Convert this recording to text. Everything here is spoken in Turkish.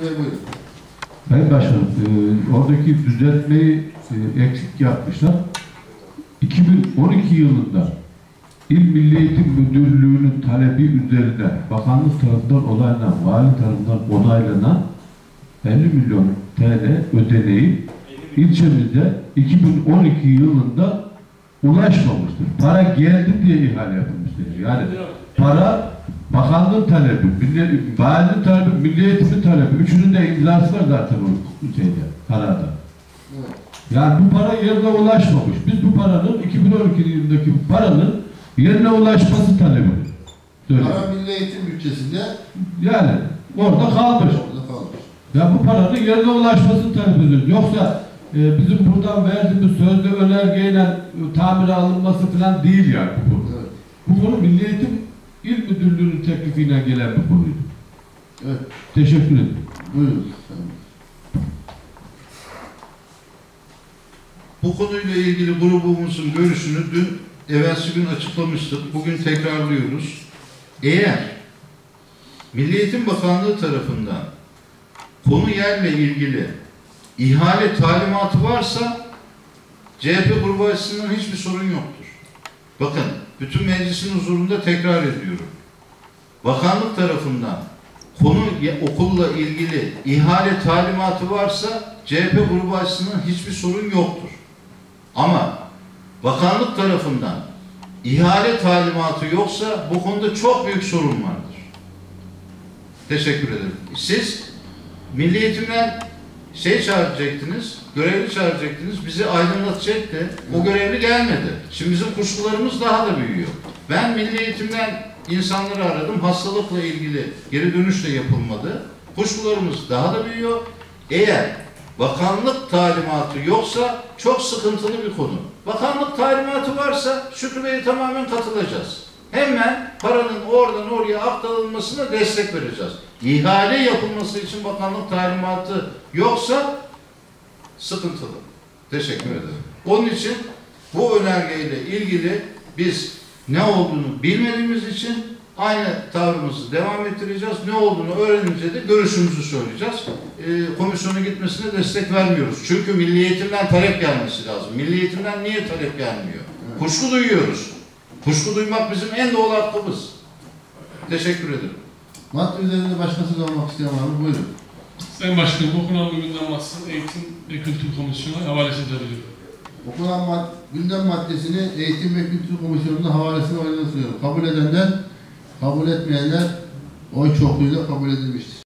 Buyurun. Sayın Başkanım, e, oradaki düzeltmeyi e, eksik yapmışlar. 2012 yılında İl Milli Eğitim Müdürlüğü'nün talebi üzerine bakanlık tarafından onaylanan, vali tarafından onaylanan 50 milyon TL ödeneği ilçemizde 2012 yılında ulaşmamıştır. Para geldi diye ihale yapılmıştır. Yani para bakanlığın talebi, milli, valinin talebi, milli eğitimin talebi. Üçünün de imzası var zaten o şeyde, kararda. Yani bu para yerine ulaşmamış. Biz bu paranın 2012 yılındaki paranın yerine ulaşması talebi. Para Milli Eğitim bütçesinde Yani orada kalmış. orada kalmış. Ya bu paranın yerine ulaşmasını talep ediyoruz. Yoksa e, bizim buradan verdiğimiz sözlü önergeyle tamire alınması falan değil yani bu konu. Evet. Bu konu Milli Eğitim İl Müdürlüğü'nün teklifiyle gelen bir konuydu. Evet. Teşekkür ederim. Buyurun. Bu konuyla ilgili grubumuzun görüşünü dün evvelsi gün açıklamıştık. Bugün tekrarlıyoruz. Eğer Milli Eğitim Bakanlığı tarafından konu yerle ilgili ihale talimatı varsa CHP grubu açısından hiçbir sorun yoktur. Bakın bütün meclisin huzurunda tekrar ediyorum. Bakanlık tarafından konu okulla ilgili ihale talimatı varsa CHP grubu açısından hiçbir sorun yoktur. Ama bakanlık tarafından ihale talimatı yoksa bu konuda çok büyük sorun vardır. Teşekkür ederim. Siz Milli şey çağıracaktınız, görevli çağıracaktınız, bizi aydınlatacaktı. O görevli gelmedi. Şimdi bizim kuşkularımız daha da büyüyor. Ben Milli Eğitim'den insanları aradım. Hastalıkla ilgili geri dönüş de yapılmadı. Kuşkularımız daha da büyüyor. Eğer bakanlık talimatı yoksa çok sıkıntılı bir konu. Bakanlık talimatı varsa Şükrü Bey'e tamamen katılacağız. Hemen paranın oradan oraya aktarılmasına destek vereceğiz. İhale yapılması için bakanlık talimatı yoksa sıkıntılı. Teşekkür ederim. Onun için bu önergeyle ilgili biz ne olduğunu bilmediğimiz için aynı tavrımızı devam ettireceğiz. Ne olduğunu öğrenince de görüşümüzü söyleyeceğiz. Ee, komisyona gitmesine destek vermiyoruz. Çünkü milli eğitimden talep gelmesi lazım. Milli eğitimden niye talep gelmiyor? Kuşku duyuyoruz. Kuşku duymak bizim en doğal hakkımız. Teşekkür ederim. Madde üzerinde başkası da olmak isteyen var mı? Buyurun. Sayın Başkanım, okunan bu gündem maddesini Eğitim ve Kültür Komisyonu'na havalesi edilir. Okunan mad gündem maddesini Eğitim ve Kültür Komisyonu'nun havalesine oynanıyor. Kabul edenler, kabul etmeyenler oy çokluğuyla kabul edilmiştir.